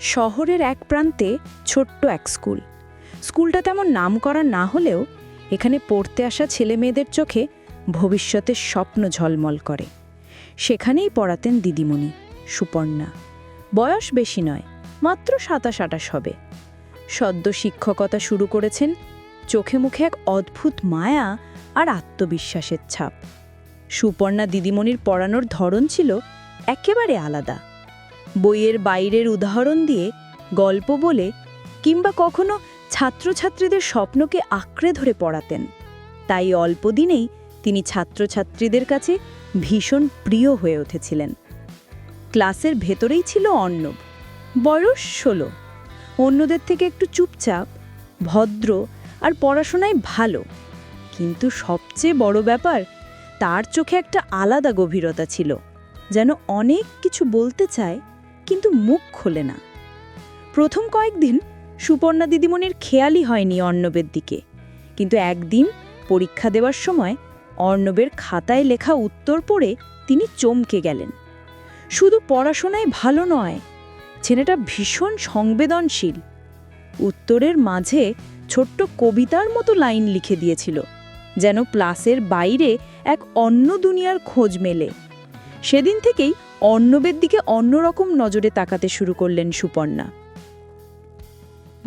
শহরের এক প্রান্তে ছোট্ট এক স্কুল। স্কুলটা তেমন নাম করা না হলেও এখানে পড়তে আসা ছেলে মেয়েদের চোখে ভবিষ্যতের স্বপ্ন ঝলমল করে। সেখানেই পড়াতেন দিদিমণি, সুপর্ণা। বয়স বেশি নয়, মাত্র সাতাশ আটাশ হবে। সদ্য শিক্ষকতা শুরু করেছেন চোখে মুখে এক অদ্ভুত মায়া আর আত্মবিশ্বাসের ছাপ। সুপর্ণা দিদিমণির পড়ানোর ধরন ছিল একেবারে আলাদা। বইয়ের বাইরের উদাহরণ দিয়ে গল্প বলে কিংবা কখনো ছাত্রছাত্রীদের স্বপ্নকে আঁকড়ে ধরে পড়াতেন। তাই অল্প দিনেই তিনি ছাত্রছাত্রীদের কাছে ভীষণ প্রিয় হয়ে উঠেছিলেন। ক্লাসের ভেতরেই ছিল অর্ণব। বয়স ষোলো। অন্যদের থেকে একটু চুপচাপ, ভদ্র আর পড়াশোনায় ভালো। কিন্তু সবচেয়ে বড় ব্যাপার, তার চোখে একটা আলাদা গভীরতা ছিল, যেন অনেক কিছু বলতে চায় কিন্তু মুখ খোলে না। প্রথম কয়েকদিন সুপর্ণা দিদিমণির খেয়ালই হয়নি অর্ণবের দিকে। কিন্তু একদিন পরীক্ষা দেওয়ার সময় অর্ণবের খাতায় লেখা উত্তর পড়ে তিনি চমকে গেলেন। শুধু পড়াশোনায় ভালো নয়, ছেলেটা ভীষণ সংবেদনশীল। উত্তরের মাঝে ছোট্ট কবিতার মতো লাইন লিখে দিয়েছিল, যেন প্লাসের বাইরে এক অন্য দুনিয়ার খোঁজ মেলে। সেদিন থেকেই অর্ণবের দিকে অন্যরকম নজরে তাকাতে শুরু করলেন সুপর্ণা।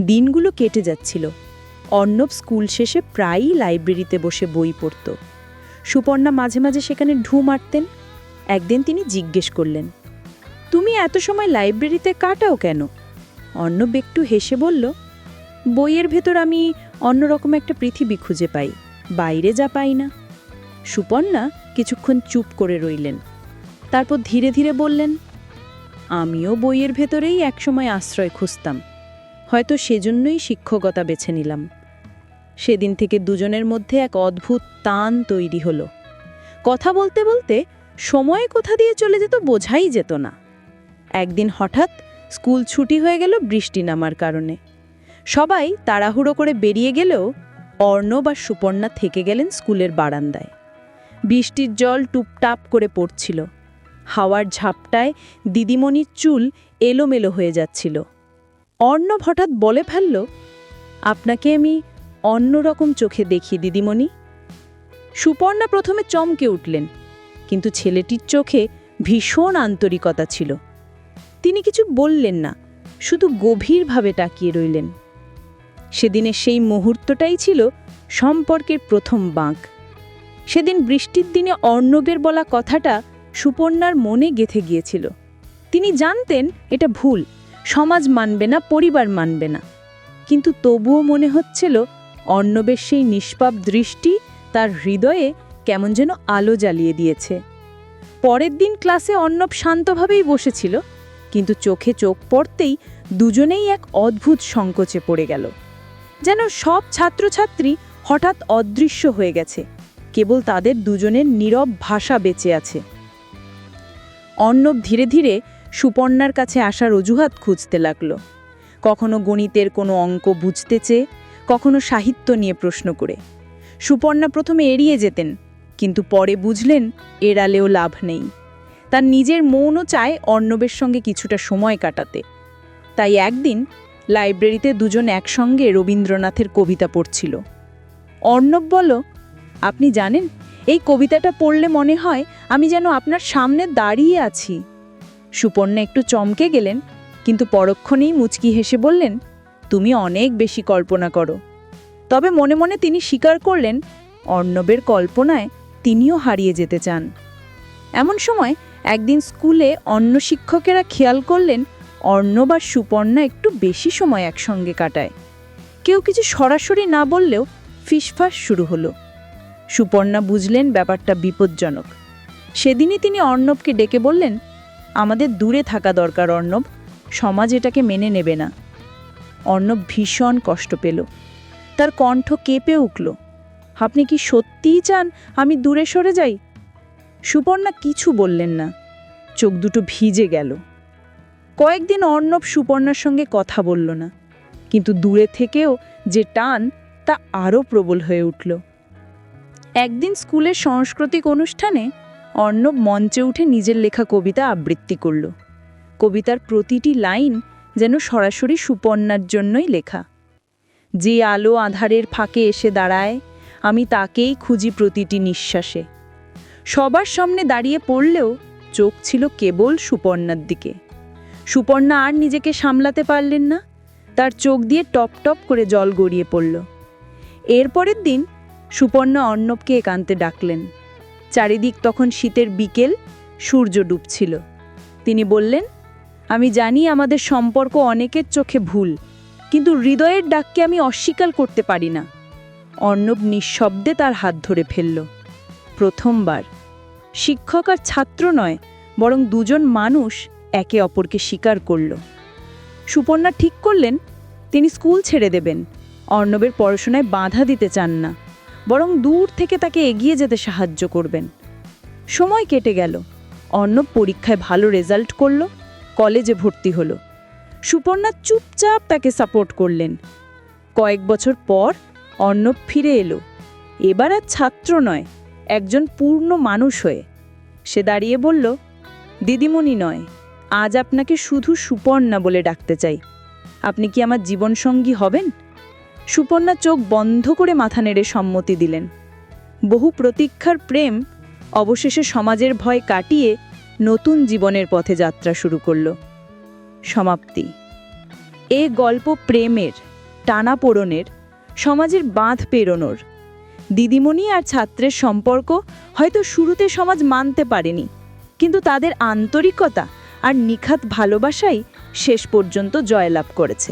দিনগুলো কেটে যাচ্ছিল। অর্ণব স্কুল শেষে প্রায়ই লাইব্রেরিতে বসে বই পড়ত। সুপর্ণা মাঝে মাঝে সেখানে ঢু মারতেন। একদিন তিনি জিজ্ঞেস করলেন, তুমি এত সময় লাইব্রেরিতে কাটাও কেন? অর্ণব একটু হেসে বলল, বইয়ের ভেতর আমি অন্যরকম একটা পৃথিবী খুঁজে পাই, বাইরে যা পাই না। সুপর্ণা কিছুক্ষণ চুপ করে রইলেন। তারপর ধীরে ধীরে বললেন, আমিও বইয়ের ভেতরেই একসময় আশ্রয় খুঁজতাম। হয়তো সেজন্যই শিক্ষকতা বেছে নিলাম। সেদিন থেকে দুজনের মধ্যে এক অদ্ভুত তান তৈরি হলো। কথা বলতে বলতে সময় কোথা দিয়ে চলে যেত বোঝাই যেত না। একদিন হঠাৎ স্কুল ছুটি হয়ে গেল বৃষ্টি নামার কারণে। সবাই তাড়াহুড়ো করে বেরিয়ে গেলেও অর্ণব আর সুপর্ণা থেকে গেলেন স্কুলের বারান্দায়। বৃষ্টির জল টুপটাপ করে পড়ছিল। হাওয়ার ঝাপটায় দিদিমণির চুল এলোমেলো হয়ে যাচ্ছিল। অর্ণব হঠাৎ বলে ফেলল, আপনাকে আমি অন্যরকম চোখে দেখি, দিদিমণি। সুপর্ণা প্রথমে চমকে উঠলেন, কিন্তু ছেলেটির চোখে ভীষণ আন্তরিকতা ছিল। তিনি কিছু বললেন না, শুধু গভীরভাবে তাকিয়ে রইলেন। সেদিনের সেই মুহূর্তটাই ছিল সম্পর্কের প্রথম বাঁক। সেদিন বৃষ্টির দিনে অর্ণবের বলা কথাটা সুপর্ণার মনে গেথে গিয়েছিল। তিনি জানতেন এটা ভুল, সমাজ মানবে না, পরিবার মানবে না। কিন্তু তবুও মনে হচ্ছিল, অর্ণবের সেই নিষ্পাপ দৃষ্টি তার হৃদয়ে কেমন যেন আলো জ্বালিয়ে দিয়েছে। পরের দিন ক্লাসে অর্ণব শান্তভাবেই বসেছিল, কিন্তু চোখে চোখ পড়তেই দুজনেই এক অদ্ভুত সংকোচে পড়ে গেল। যেন সব ছাত্রছাত্রী হঠাৎ অদৃশ্য হয়ে গেছে, কেবল তাদের দুজনের নীরব ভাষা বেঁচে আছে। অর্ণব ধীরে ধীরে সুপর্ণার কাছে আসার অজুহাত খুঁজতে লাগল। কখনো গণিতের কোনো অঙ্ক বুঝতে চেয়ে, কখনো সাহিত্য নিয়ে প্রশ্ন করে। সুপর্ণা প্রথমে এড়িয়ে যেতেন, কিন্তু পরে বুঝলেন এড়ালেও লাভ নেই। তার নিজের মৌনও চায় অর্ণবের সঙ্গে কিছুটা সময় কাটাতে। তাই একদিন লাইব্রেরিতে দুজন একসঙ্গে রবীন্দ্রনাথের কবিতা পড়ছিল। অর্ণব বল আপনি জানেন এই কবিতাটা পড়লে মনে হয় আমি যেন আপনার সামনে দাঁড়িয়ে আছি। সুপর্ণা একটু চমকে গেলেন, কিন্তু পরক্ষণেই মুচকি হেসে বললেন, তুমি অনেক বেশি কল্পনা করো। তবে মনে মনে তিনি স্বীকার করলেন, অর্ণবের কল্পনায় তিনিও হারিয়ে যেতে চান। এমন সময় একদিন স্কুলে অন্য শিক্ষকেরা খেয়াল করলেন, অর্ণব আর সুপর্ণা একটু বেশি সময় একসঙ্গে কাটায়। কেউ কিছু সরাসরি না বললেও ফিসফাস শুরু হলো। সুপর্ণা বুঝলেন ব্যাপারটা বিপজ্জনক। সেদিনই তিনি অর্ণবকে ডেকে বললেন, আমাদের দূরে থাকা দরকার, অর্ণব। সমাজ এটাকে মেনে নেবে না। অর্ণব ভীষণ কষ্ট পেল। তার কণ্ঠ কেঁপে উঠল। আপনি কি সত্যিই চান আমি দূরে সরে যাই? সুপর্ণা কিছু বললেন না। চোখ দুটো ভিজে গেল। কয়েকদিন অর্ণব সুপর্ণার সঙ্গে কথা বলল না। কিন্তু দূরে থেকেও যে টান তা আরও প্রবল হয়ে উঠল। একদিন স্কুলের সাংস্কৃতিক অনুষ্ঠানে অর্ণব মঞ্চে উঠে নিজের লেখা কবিতা আবৃত্তি করল। কবিতার প্রতিটি লাইন যেন সরাসরি সুপর্ণার জন্যই লেখা। যে আলো আধারের ফাঁকে এসে দাঁড়ায়, আমি তাকেই খুঁজি প্রতিটি নিঃশ্বাসে। সবার সামনে দাঁড়িয়ে পড়লেও চোখ ছিল কেবল সুপর্ণার দিকে। সুপর্ণা আর নিজেকে সামলাতে পারলেন না, তার চোখ দিয়ে টপ টপ করে জল গড়িয়ে পড়ল। এরপরের দিন সুপর্ণা অর্ণবকে একান্তে ডাকলেন। চারিদিক তখন শীতের বিকেল, সূর্য ডুবছিল। তিনি বললেন, আমি জানি আমাদের সম্পর্ক অনেকের চোখে ভুল, কিন্তু হৃদয়ের ডাককে আমি অস্বীকার করতে পারি না। অর্ণব নিঃশব্দে তার হাত ধরে ফেলল। প্রথমবার। শিক্ষক আর ছাত্র নয়, বরং দুজন মানুষ একে অপরকে স্বীকার করল। সুপর্ণা ঠিক করলেন, তিনি স্কুল ছেড়ে দেবেন। অর্ণবের পড়াশোনায় বাধা দিতে চান না। বরং দূর থেকে তাকে এগিয়ে যেতে সাহায্য করবেন। সময় কেটে গেল। অর্ণব পরীক্ষায় ভালো রেজাল্ট করল, কলেজে ভর্তি হলো। সুপর্ণা চুপচাপ তাকে সাপোর্ট করলেন। কয়েক বছর পর অর্ণব ফিরে এলো। এবার আর ছাত্র নয়, একজন পূর্ণ মানুষ হয়ে। সে দাঁড়িয়ে বলল, দিদিমণি নয়, আজ আপনাকে শুধু সুপর্ণা বলে ডাকতে চাই। আপনি কি আমার জীবনসঙ্গী হবেন? সুপর্ণা চোখ বন্ধ করে মাথা নেড়ে সম্মতি দিলেন। বহু প্রতীক্ষার প্রেম অবশেষে সমাজের ভয় কাটিয়ে নতুন জীবনের পথে যাত্রা শুরু করল। সমাপ্তি। এ গল্প প্রেমের, টানাপোড়নের, সমাজের বাঁধ পেরোনোর। দিদিমণি আর ছাত্রের সম্পর্ক হয়তো শুরুতে সমাজ মানতে পারেনি, কিন্তু তাদের আন্তরিকতা আর নিখাত ভালোবাসাই শেষ পর্যন্ত জয়লাভ করেছে।